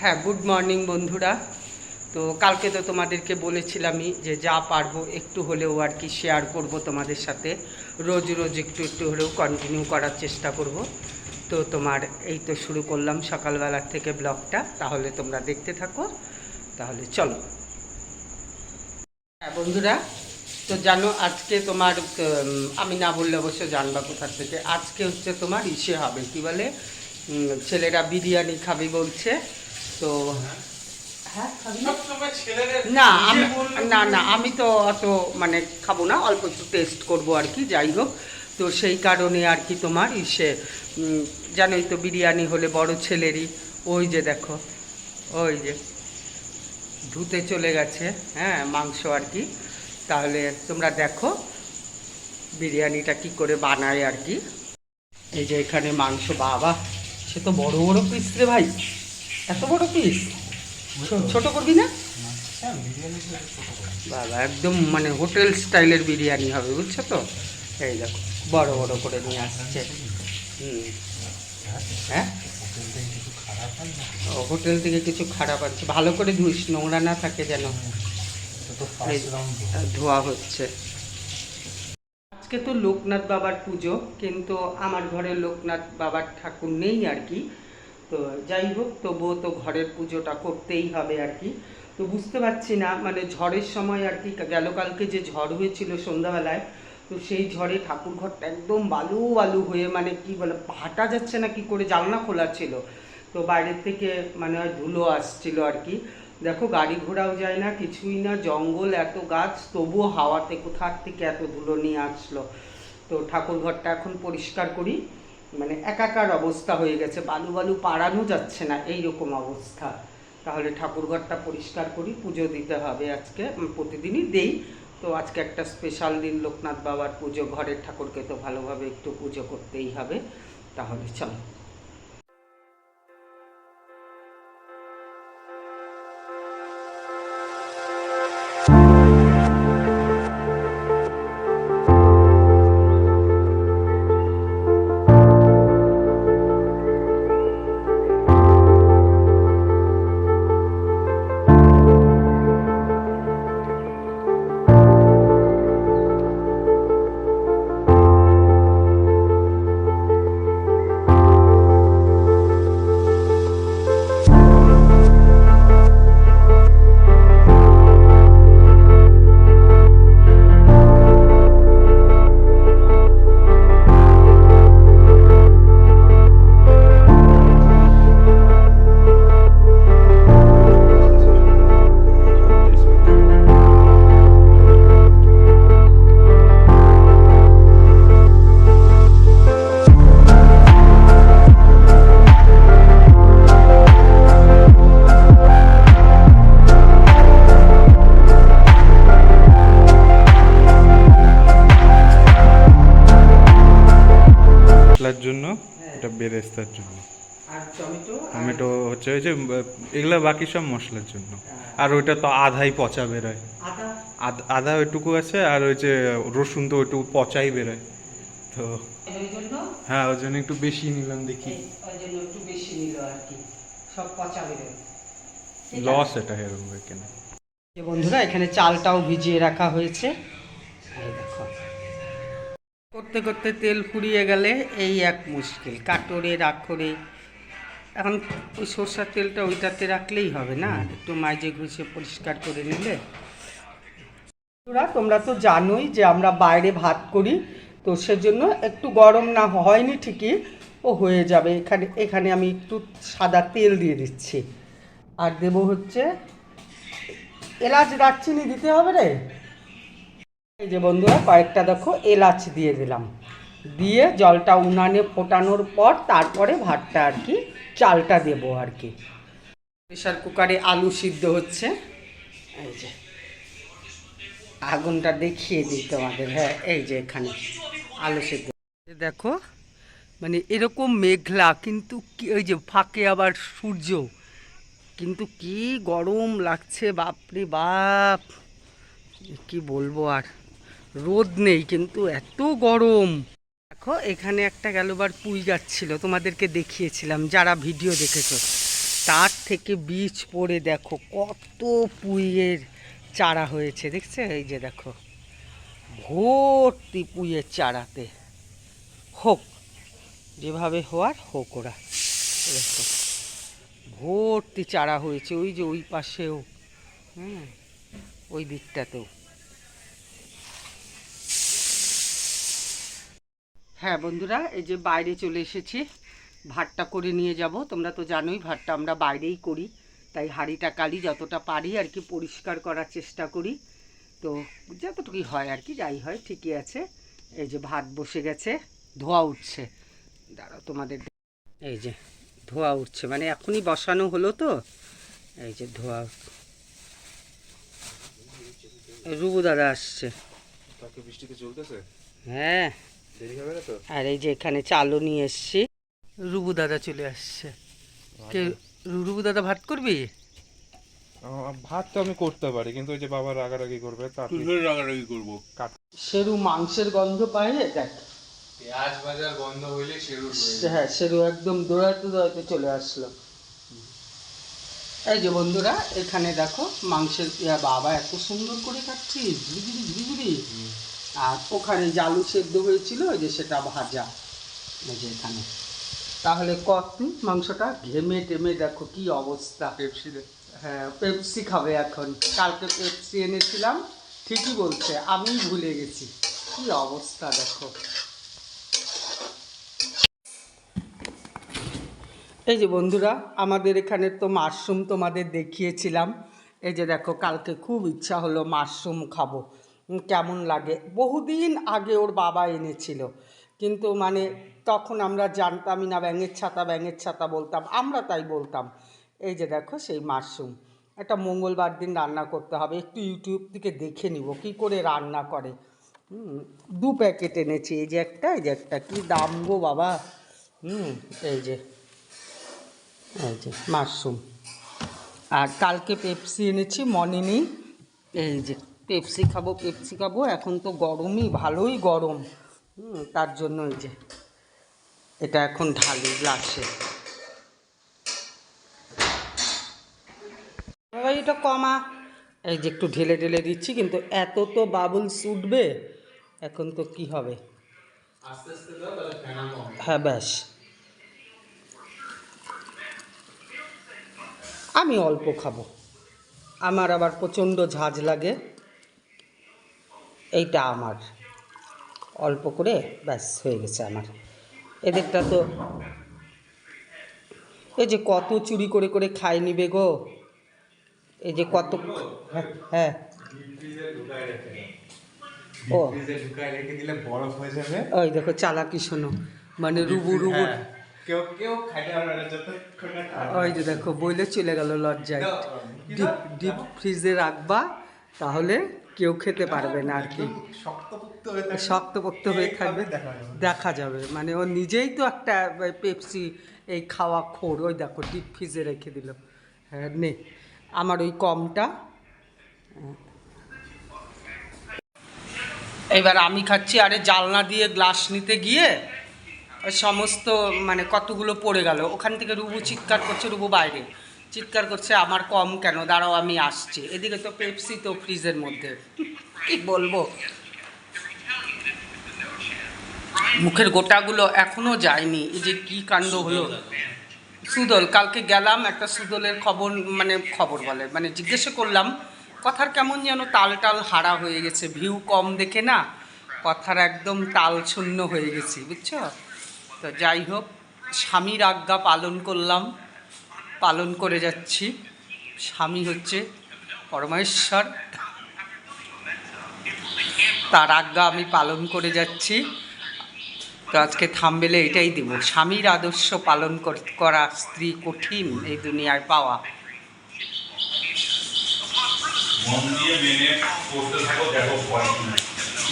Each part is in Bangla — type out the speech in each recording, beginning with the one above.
হ্যাঁ গুড মর্নিং বন্ধুরা। তো কালকে তো তোমাদেরকে বলেছিলামই যে যা পারব একটু হলেও আর কি শেয়ার করব তোমাদের সাথে। রোজ রোজ একটু একটু হলেও কন্টিনিউ করার চেষ্টা করব। তো তোমার এই তো শুরু করলাম সকালবেলার থেকে ব্লগটা, তাহলে তোমরা দেখতে থাকো। তাহলে চলো। হ্যাঁ বন্ধুরা, তো জানো আজকে তোমার আমি না বললে অবশ্য জানবা কোথার থেকে। আজকে হচ্ছে তোমার ইসে হবে, কি বলে? ছেলেরা বিরিয়ানি খাবে বলছে। তো হ্যাঁ না? না আমি না না আমি তো অত মানে খাব না অল্প একটু টেস্ট করব আর কি যাই হোক। তো সেই কারণে আর কি তোমার ইসে জানোই তো বিরিয়ানি হলে বড় ছেলেরই ওই যে দেখো ওই যে ধুতে চলে গেছে হ্যাঁ মাংস আর কি। তাহলে তোমরা দেখো বিরিয়ানিটা কি করে বানায় আর কি। এই যে এখানে মাংস বাবা সে তো বড় বড় পিস রে ভাই। এত বড় পিস ছোট করবি না? বাবা, একদম মানে হোটেল স্টাইলের বিরিয়ানি হবে, বুঝছ তো? এই দেখো, বড় বড় করে নিয়ে আসছে। হুম। হ্যাঁ? হোটেল থেকে কিছু খারাপ আছে ভালো করে ধুইস নোংরা না থাকে যেন। ধোয়া হচ্ছে। আজকে তো লোকনাথ বাবার পুজো, কিন্তু আমার ঘরে লোকনাথ বাবার ঠাকুর নেই আর কি। তো যাই হোক, তবুও তো ঘরের পুজোটা করতেই হবে আর কি। তো বুঝতে পারছি না মানে ঝড়ের সময় আর কি, গেল কালকে যে ঝড় হয়েছিল সন্ধ্যাবেলায়, তো সেই ঝড়ে ঠাকুর ঘরটা একদম বালু বালু হয়ে মানে কি বলে হাঁটা যাচ্ছে না, কি করে জানলা খোলা ছিল। তো বাইরের থেকে মানে ধুলো আসছিল আর কি। দেখো, গাড়ি ঘোড়াও যায় না, কিছুই না, জঙ্গল এত গাছ, তবুও হাওয়াতে কোথার থেকে এত ধুলো নিয়ে আসলো। তো ঠাকুর ঘরটা এখন পরিষ্কার করি। মানে একাকার অবস্থা হয়ে গেছে, বালু বালু পাড়ানো যাচ্ছে না এই রকম অবস্থা। তাহলে ঠাকুরঘরটা পরিষ্কার করি, পুজো দিতে হবে আজকে প্রতিদিনই দেই। তো আজকে একটা স্পেশাল দিন, লোকনাথ বাবার পুজো, ঘরের ঠাকুরকে তো ভালোভাবে একটু পুজো করতেই হবে। তাহলে চলো। ওই যে আহ, এগুলা বাকি সব মশলার জন্য। আর ওইটা তো আধাই পচা বেরোয়। আদা? আধা ওইটুকু আছে আর ওই যে রসুন তো ওইটুকু পচাই বেরোয়। তো হ্যাঁ ওই জন্য একটু বেশি নিলাম দেখি। এই- ওই একটু বেশি নিল আর কি। সব পচা বেরোয়। লস এটা এরকম কেন? বন্ধুরা এখানে চালটাও ভিজিয়ে রাখা হয়েছে। করতে করতে তেল ফুরিয়ে গেলে এই এক মুশকিল কাটরে রাখরে এখন ওই সর্ষার তেলটা ওইটাতে রাখলেই হবে না? একটু মাঝে ঘুষে পরিষ্কার করে নিলে? বন্ধুরা, তোমরা তো জানোই যে আমরা বাইরে ভাত করি তো সেজন্য একটু গরম না হয়নি ঠিকই ও হয়ে যাবে। এখানে এখানে আমি একটু সাদা তেল দিয়ে দিচ্ছি। আর দেব হচ্ছে এলাচ দারচিনি দিতে হবে রে? এই যে বন্ধুরা কয়েকটা দেখো এলাচ দিয়ে দিলাম। দিয়ে জলটা উনানে ফোটানোর পর তারপরে ভাতটা আর কি, চালটা দেবো আর কি। প্রেশার কুকারে আলু সিদ্ধ হচ্ছে। এই যে, আগুনটা দেখিয়ে দিই তোমাদের হ্যাঁ এই যে এখানে আলু সিদ্ধ। দেখো মানে এরকম মেঘলা, কিন্তু কি, ওই যে ফাঁকে আবার সূর্য, কিন্তু কি গরম লাগছে, বাপরে বাপ! কি বলব আর, রোদ নেই, কিন্তু এত গরম। দেখো, এখানে একটা গেলবার পুঁই গাছ ছিল, তোমাদেরকে দেখিয়েছিলাম, যারা ভিডিও দেখেছ। তার থেকে বীজ পড়ে দেখো, কত পুইয়ের চারা হয়েছে, দেখছে? এই যে দেখো, ভর্তি পুইয়ের চারাতে। হোক, যেভাবে হওয়ার হোক ওরা। দেখো, ভর্তি চারা হয়েছে, ওই যে ওই পাশেও, হুম, ওই দিকটাতেও। হ্যাঁ বন্ধুরা এই যে বাইরে চলে এসেছি ভাতটা করে নিয়ে যাব। তোমরা তো জানোই ভাতটা আমরা বাইরেই করি তাই হাঁড়িটা কালি যতটা পারি আর কি পরিষ্কার করার চেষ্টা করি। তো যতটুকুই হয় আর কি যাই হয় ঠিকই আছে। এই যে ভাত বসে গেছে ধোয়া উঠছে। দাঁড়াও তোমাদের এই যে ধোয়া উঠছে মানে এখনই বসানো হলো তো। এই যে ধোয়া রুবু দাদা আসছে। হ্যাঁ। আর এই যে এখানে চালও নিয়ে এসছি। রুবু দাদা চলে আসছে। কে রুবু দাদা ভাত করবি? ভাত তো আমি করতে পারি কিন্তু ওই যে বাবা রাগারাগি করবে তার রাগারাগি করব? সেরু মাংসের গন্ধ পাই দেখ। পেঁয়াজ গন্ধ হইলে সেরু হ্যাঁ সেরু একদম দৌড়াতে দৌড়াতে চলে আসলো। এই যে বন্ধুরা এখানে দেখো মাংসের বাবা এত সুন্দর করে কাটছিস ঝুড়ি ঝুড়ি আর ওখানে জালু সেদ্ধ হয়েছিল ওই যে সেটা ভাজা। এই যে এখানে। তাহলে কত মাংসটা? ঘেমে টেমে দেখো কি অবস্থা। পেপসি হ্যাঁ পেপসি খাবে এখন। কালকে পেপসি এনেছিলাম ঠিকই বলছে আমি ভুলে গেছি। কি অবস্থা দেখো। এই যে বন্ধুরা আমাদের এখানে তো মাশরুম তোমাদের দেখিয়েছিলাম। এই যে দেখো কালকে খুব ইচ্ছা হলো মাশরুম খাব। কেমন লাগে। বহুদিন আগে ওর বাবা এনেছিল। কিন্তু মানে তখন আমরা জানতামই না, ব্যাঙের ছাতা ব্যাঙের ছাতা বলতাম। আমরা তাই বলতাম, এই যে দেখো সেই মাশরুম। একটা মঙ্গলবার দিন রান্না করতে হবে। একটু ইউটিউব থেকে দেখে নিব, কি করে রান্না করে? দু প্যাকেট এনেছি। এই যে একটা, এই যে একটা। কি দাম গো বাবা? হুম, এই যে এই যে মাশরুম। আর কালকে পেপসি এনেছি মনে নেই এই যে পেপসি খাব পেপসি খাব এখন তো গরমই ভালোই গরম। তার জন্য ওই যে এটা এখন ঢালি গ্লাসে। এটা কমা। এই যে একটু ঢেলে ঢেলে দিচ্ছি কিন্তু এত তো বাবুলস উঠবে এখন তো কি হবে? হ্যাঁ ব্যাস। আমি অল্প খাব। আমার আবার প্রচণ্ড ঝাঁজ লাগে। এইটা আমার। অল্প করে ব্যাস হয়ে গেছে আমার। এদেরটা তো এই যে কত চুরি করে করে খাই নিবে গো। এই যে কত হ্যাঁ হ্যাঁ। ও। হয়ে ওই দেখো চালাকি শোনো। মানে রুবু রুবু। হ্যাঁ। ওই যে দেখো বইলে চলে গেল লজ্জায়। ডিপ ডিপ ফ্রিজে রাখবা তাহলে কেউ খেতে পারবে না আর কি। শক্তপোক্ত হয়ে থাকবে। দেখা যাবে। মানে ও নিজেই তো একটা পেপসি এই খাওয়া খোর ওই দেখো ডিপ ফ্রিজে রেখে দিল। হ্যাঁ নে। আমার ওই কমটা। এবার আমি খাচ্ছি আরে জালনা দিয়ে গ্লাস নিতে গিয়ে সমস্ত মানে কতগুলো পড়ে গেল। ওখান থেকে রুবু চিৎকার করছে রুবু বাইরে। চিৎকার করছে, আমার কম কেন? দাঁড়াও, আমি আসছি। এদিকে তো পেপসি তো ফ্রিজের মধ্যে। কি বলব? মুখের গোটাগুলো এখনও যায়নি। এই যে কি কাণ্ড হলো? সুদল, কালকে গেলাম, একটা সুদলের খবর মানে খবর বলে মানে জিজ্ঞাসা করলাম, কথার কেমন যেন তাল টাল হারা হয়ে গেছে, ভিউ কম দেখে না, কথার একদম তাল শূন্য হয়ে গেছি, বুঝছ? তো যাই হোক, স্বামীর আজ্ঞা পালন করলাম। পালন করে যাচ্ছি। স্বামী হচ্ছে পরমেশ্বর। তার আজ্ঞা আমি পালন করে যাচ্ছি। তো আজকে থামবেলে এটাই দেব। স্বামীর আদর্শ পালন কর- স্ত্রী কঠিন এই দুনিয়ায় পাওয়া।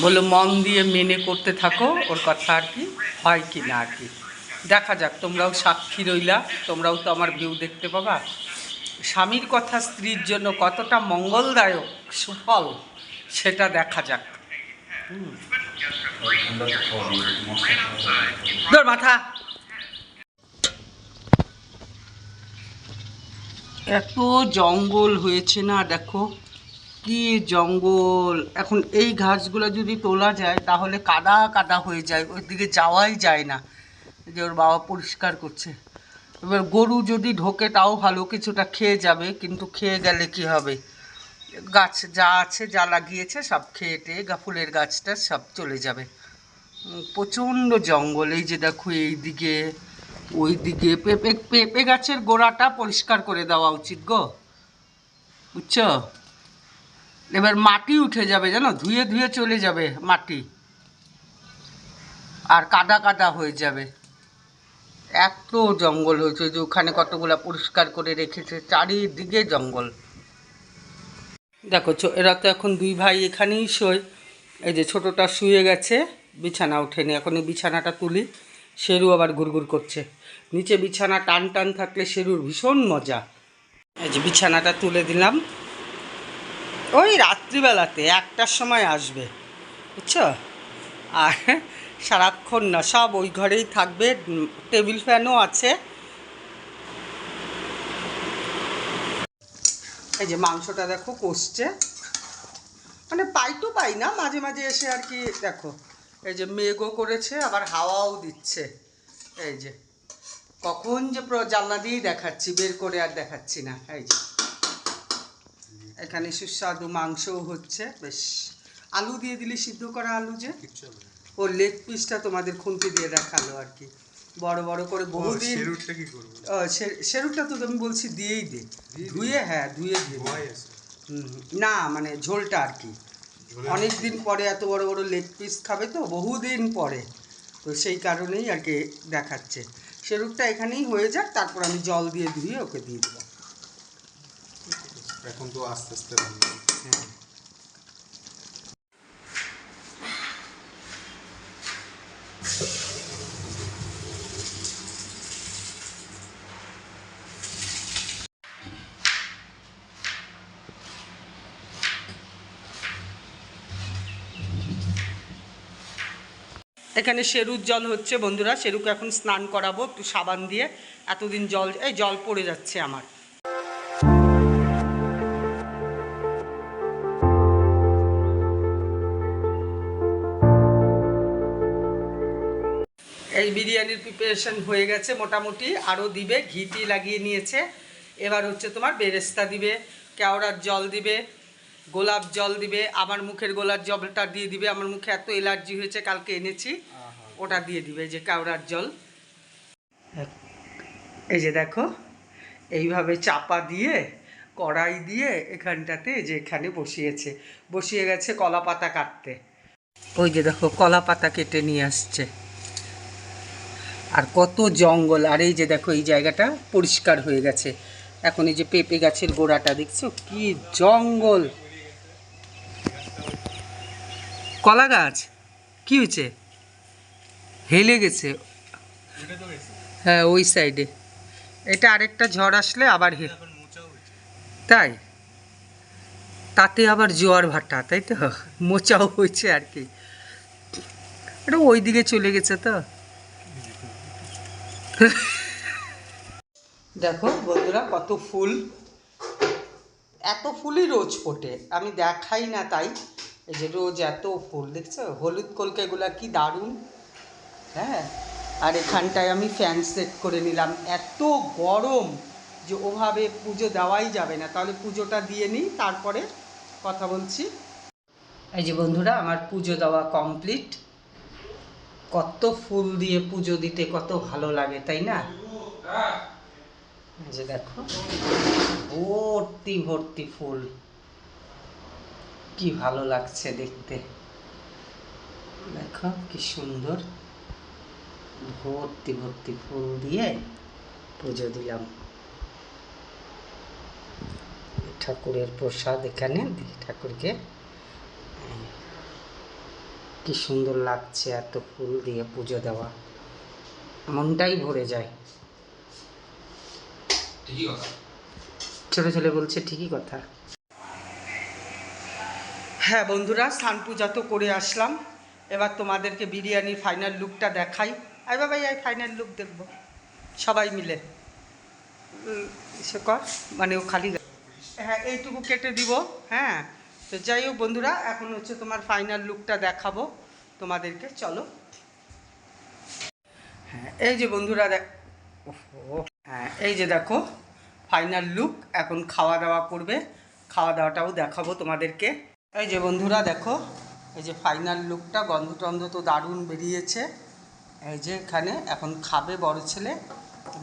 বলে মন দিয়ে মেনে করতে থাকো ওর কথা আর কি হয় কি না আর কি? দেখা যাক, তোমরাও সাক্ষী রইলা, তোমরাও তো আমার ভিউ দেখতে পাবা। স্বামীর কথা স্ত্রীর জন্য কতটা মঙ্গলদায়ক, সুফল, সেটা দেখা যাক। মাথা। এত জঙ্গল হয়েছে না, দেখো। কি জঙ্গল। এখন এই ঘাসগুলো যদি তোলা যায়, তাহলে কাদা কাদা হয়ে যায় ওই দিকে যাওয়াই যায় না। যে ওর বাবা পরিষ্কার করছে। এবার গরু যদি ঢোকে তাও ভালো, কিছুটা খেয়ে যাবে, কিন্তু খেয়ে গেলে কি হবে? গাছ যা আছে, যা লাগিয়েছে, সব খেয়ে টেয়ে ফুলের গাছটা সব চলে যাবে। প্রচণ্ড জঙ্গল, এই যে দেখো এই দিকে, ওই দিকে। পেঁপে পেঁপে গাছের গোড়াটা পরিষ্কার করে দেওয়া উচিত গো। বুঝছ? এবার মাটি উঠে যাবে, জানো? ধুয়ে ধুয়ে চলে যাবে মাটি। আর কাদা কাদা হয়ে যাবে। এত জঙ্গল হয়েছে যে ওখানে কতগুলা পরিষ্কার করে রেখেছে, চারিদিকে জঙ্গল। দেখো, ছো- এরা তো এখন দুই ভাই এখানেই শোয়। এই যে ছোটটা শুয়ে গেছে, বিছানা ওঠেনি। এখন এই বিছানাটা তুলি, শেরু আবার ঘুরঘুর করছে। নিচে বিছানা টান টান থাকলে শেরুর ভীষণ মজা। এই যে বিছানাটা তুলে দিলাম। ওই রাত্রিবেলাতে একটার সময় আসবে, বুঝছ? আর সারাক্ষণ না, সব ওই ঘরেই থাকবে টেবিল ফ্যানও আছে। এই যে মাংসটা দেখো কষছে। মানে পাই তো পাই না, মাঝে মাঝে এসে আর কি দেখো। এই যে মেঘও করেছে, আবার হাওয়াও দিচ্ছে। এই যে, কখন যে জানলা দিয়েই দেখাচ্ছি, বের করে আর দেখাচ্ছি না। এই যে, এখানে সুস্বাদু মাংসও হচ্ছে, বেশ। আলু দিয়ে দিলি, সিদ্ধ করা আলু যে? ও লেগ পিসটা তোমাদের খুন্তি দিয়ে দেখাল আর কি। বড় বড় করে বহুদিন কি করব? ও, সে- সেরুটা তো আমি বলছি দিয়েই দে। ধুয়ে হ্যাঁ ধুয়ে দিয়ে না মানে ঝোলটা আর কি। অনেক দিন পরে এত বড় বড় লেগ পিস খাবে তো বহুদিন পরে। তো সেই কারণেই আর কি দেখাচ্ছে। সেরুকটা এখানেই হয়ে যাক তারপর আমি জল দিয়ে ধুয়ে ওকে দিয়ে দেবো। এখন তো আস্তে আস্তে হ্যাঁ। এখানে সেরুর জল হচ্ছে বন্ধুরা, সেরুকে এখন স্নান করাবো, একটু সাবান দিয়ে। এতদিন জল, এই জল পড়ে যাচ্ছে আমার। এই বিরিয়ানির প্রিপারেশন হয়ে গেছে মোটামুটি, আরও দিবে ঘিটি লাগিয়ে নিয়েছে। এবার হচ্ছে তোমার বেরেস্তা দিবে, কেওড়ার জল দিবে গোলাপ জল দিবে আমার মুখের গোলাপ জলটা দিয়ে দিবে আমার মুখে এত এলার্জি হয়েছে কালকে এনেছি ওটা দিয়ে দিবে এই যে কেওড়ার জল। এই যে দেখো এইভাবে চাপা দিয়ে কড়াই দিয়ে এখানটাতে যে এখানে বসিয়েছে বসিয়ে গেছে কলা পাতা কাটতে। ওই যে দেখো কলা পাতা কেটে নিয়ে আসছে। আর কত জঙ্গল আর এই যে দেখো এই জায়গাটা পরিষ্কার হয়ে গেছে। এখন এই যে পেঁপে গাছের গোড়াটা দেখছ? কি জঙ্গল! কলা গাছ কি হয়েছে? হেলে গেছে। হ্যাঁ ওই সাইডে এটা আরেকটা ঝড় আসলে আবার হে তাই? তাতে আবার জোয়ার ভাটা, তাই তো? মোচাও হয়েছে আর কি। এটা ওই দিকে চলে গেছে তো। দেখো বন্ধুরা, কত ফুল। এত ফুলই রোজ ফোটে। আমি দেখাই না তাই। এই যে রোজ এত ফুল, দেখছ? হলুদ কলকেগুলা কি দারুণ। হ্যাঁ? আর এখানটায় আমি ফ্যান সেট করে নিলাম। এত গরম যে ওভাবে পুজো দেওয়াই যাবে না। তাহলে পুজোটা দিয়ে নিই, তারপরে কথা বলছি। এই যে বন্ধুরা, আমার পুজো দেওয়া কমপ্লিট কত ফুল দিয়ে পুজো দিতে কত ভালো লাগে, তাই না? যে দেখো, ভর্তি ভর্তি ফুল। কি ভালো লাগছে দেখতে। দেখো কি সুন্দর। ভর্তি ভর্তি ফুল দিয়ে পুজো দিলাম। ঠাকুরের প্রসাদ এখানে ঠাকুরকে। কি সুন্দর লাগছে এত ফুল দিয়ে পুজো দেওয়া। মনটাই ভরে যায়। ছোট ছেলে বলছে ঠিকই কথা। হ্যাঁ বন্ধুরা, স্নান পূজা তো করে আসলাম। এবার তোমাদেরকে বিরিয়ানির ফাইনাল লুকটা দেখাই। আই বাবাই আই ফাইনাল লুক দেখব। সবাই মিলে। সে কর মানে ও খালি হ্যাঁ এইটুকু কেটে দিব হ্যাঁ। তো যাই হোক বন্ধুরা, এখন হচ্ছে তোমার ফাইনাল লুকটা দেখাবো তোমাদেরকে, চলো। হ্যাঁ এই যে বন্ধুরা দেখ হ্যাঁ এই যে দেখো ফাইনাল লুক এখন খাওয়া দাওয়া করবে। খাওয়া দাওয়াটাও দেখাবো তোমাদেরকে। এই যে বন্ধুরা দেখো, এই যে ফাইনাল লুকটা গন্ধ টন্ধ তো দারুণ বেরিয়েছে। এই যে এখানে এখন খাবে বড় ছেলে,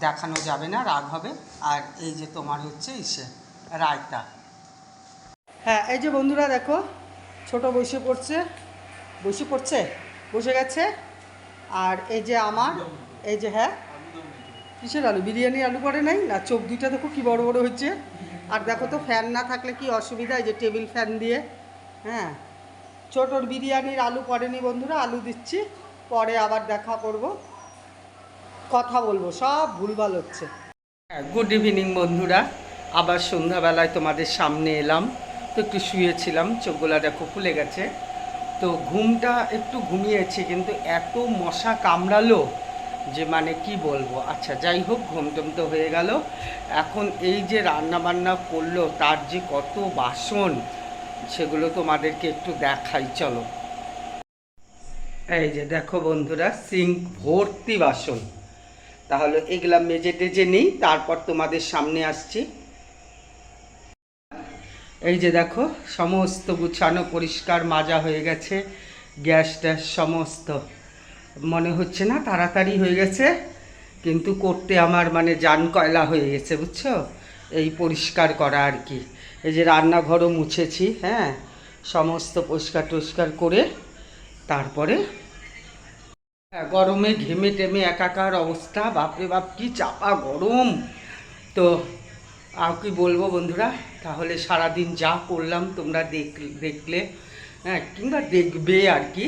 দেখানো যাবে না, রাগ হবে। আর এই যে তোমার হচ্ছে ইসে, রায়তা। হ্যাঁ এই যে বন্ধুরা দেখো, ছোট বসে পড়ছে। বসে পড়ছে? বসে গেছে? আর এই যে আমার, এই যে হ্যাঁ? কিসের আলু? বিরিয়ানি আলু পড়ে নাই? না, চোখ দুইটা দেখো কি বড় বড় হচ্ছে। আর দেখো তো ফ্যান না থাকলে কি অসুবিধা? এই যে টেবিল ফ্যান দিয়ে। হ্যাঁ। ছোটোর বিরিয়ানির আলু পড়েনি বন্ধুরা, আলু দিচ্ছি, পরে আবার দেখা করব। কথা বলব, সব ভুলভাল হচ্ছে। গুড ইভিনিং বন্ধুরা, আবার সন্ধ্যাবেলায় তোমাদের সামনে এলাম, তো একটু শুয়েছিলাম চোখগুলা দেখো খুলে গেছে। তো ঘুমটা একটু ঘুমিয়েছি, কিন্তু এত মশা কামড়ালো যে মানে কি বলব। আচ্ছা যাই হোক, ঘুম টুম তো হয়ে গেল। এখন এই যে রান্না বান্না করল, তার যে কত বাসন সেগুলো তোমাদেরকে একটু দেখাই, চলো। এই যে দেখো বন্ধুরা, সিঙ্ক ভর্তি বাসন। তাহলে এগুলা মেজে টেজে নিই, তারপর তোমাদের সামনে আসছি। এই যে দেখো, সমস্ত গুছানো পরিষ্কার, মাজা হয়ে গেছে, গ্যাস ট্যাস সমস্ত। মনে হচ্ছে না তাড়াতাড়ি হয়ে গেছে, কিন্তু করতে আমার মানে জান কয়লা হয়ে গেছে, বুঝছ? এই পরিষ্কার করা আর কি। এই যে রান্নাঘরও মুছেছি হ্যাঁ সমস্ত পরিষ্কার টরিষ্কার করে তারপরে হ্যাঁ, গরমে ঘেমে টেমে একাকার অবস্থা বাপরে বাপ কি চাপা গরম। তো আর কি বলব বন্ধুরা তাহলে সারাদিন যা করলাম তোমরা দেখ দেখলে হ্যাঁ কিংবা দেখবে আর কি।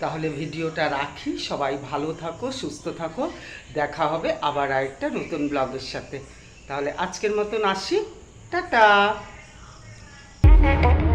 তাহলে ভিডিওটা রাখি সবাই ভালো থাকো সুস্থ থাকো দেখা হবে আবার আরেকটা নতুন ব্লগের সাথে। তাহলে আজকের মতন আসি টাটা। Thank you.